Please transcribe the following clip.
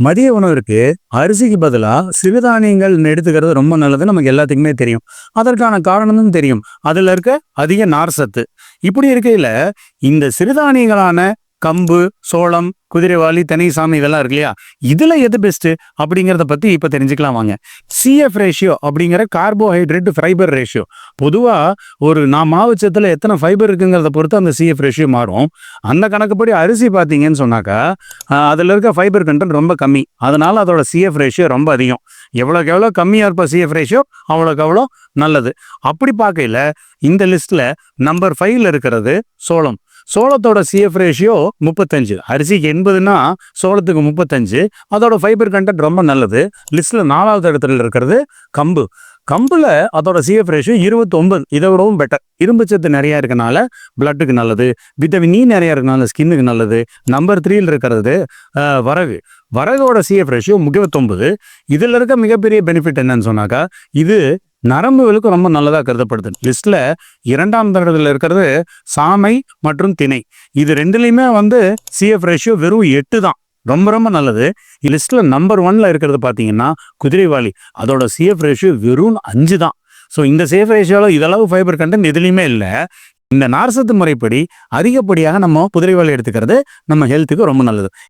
மதிய உணவிற்கு அரிசிக்கு பதிலாக சிறுதானியங்கள் எடுத்துக்கிறது ரொம்ப நல்லது. நமக்கு எல்லாத்துக்குமே தெரியும். அதற்கான காரணமும் தெரியும். அதில் இருக்க அதிக நார் சத்து. இப்படி இருக்கையில் இந்த சிறுதானியங்களான கம்பு சோளம் குதிரைவாளி தனிசாமி இதெல்லாம் இருக்கு இல்லையா? இதில் எது பெஸ்ட்டு அப்படிங்கிறத பற்றி இப்போ தெரிஞ்சுக்கலாம் வாங்க. சிஎஃப் ரேஷியோ அப்படிங்கிற கார்போஹைட்ரேட் ஃபைபர் ரேஷியோ பொதுவாக ஒரு நான் மாவச்சத்தில் எத்தனை ஃபைபர் இருக்குங்கிறத பொறுத்து அந்த சிஎஃப் ரேஷியோ மாறும். அந்த கணக்குப்படி அரிசி பார்த்தீங்கன்னு சொன்னாக்கா அதில் இருக்க ஃபைபர் கண்டென்ட் ரொம்ப கம்மி. அதனால் அதோட சிஎஃப் ரேஷியோ ரொம்ப அதிகம். எவ்வளோக்கு எவ்வளோ கம்மியாக இருப்ப சிஎஃப் ரேஷியோ அவ்வளோக்கு அவ்வளோ நல்லது. அப்படி பார்க்கையில இந்த லிஸ்ட்டில் நம்பர் ஃபைவ்ல இருக்கிறது சோளம். சோளத்தோட சிஎஃப் ரேஷியோ முப்பத்தஞ்சு. அரிசிக்கு எண்பதுன்னா சோளத்துக்கு முப்பத்தஞ்சு. அதோட ஃபைபர் கண்டென்ட் ரொம்ப நல்லது. லிஸ்ட்ல நாலாவது இடத்துல இருக்கிறது கம்பு. கம்பில் அதோட சிஎஃப் ரேஷியோ இருபத்தொம்பது இதை விடவும் பெட்டர் இரும்பு சத்து நிறையா இருக்கனால பிளட்டுக்கு நல்லது. விட்டமின் இ e நிறையா இருக்கனால ஸ்கின்னுக்கு நல்லது. நம்பர் த்ரீல இருக்கிறது வரகு. வரகோட சிஎஃப் ரேஷியோ முப்பத்தொம்பது இதில் இருக்க மிகப்பெரிய பெனிஃபிட் என்னன்னு சொன்னாக்கா இது நரம்புகளுக்கு ரொம்ப நல்லதாக கருதப்படுது. லிஸ்ட்ல இரண்டாம் தடத்துல இருக்கிறது சாமை மற்றும் திணை. இது ரெண்டுலேயுமே வந்து சிஎஃப் ரேஷியோ வெறும் எட்டு தான். ரொம்ப ரொம்ப நல்லது. லிஸ்ட்ல நம்பர் ஒன்ல இருக்கிறது பாத்தீங்கன்னா குதிரைவாளி அதோட சிஎஃப் ரேஷியோ வெறும் அஞ்சு தான். ஸோ இந்த சேஃப் ரேஷியோவில் இதளவு ஃபைபர் கண்டென்ட் எதுலையுமே இல்லை. இந்த நார்சத்து முறைப்படி அதிகப்படியாக நம்ம குதிரைவாளி எடுத்துக்கிறது நம்ம ஹெல்த்துக்கு ரொம்ப நல்லது.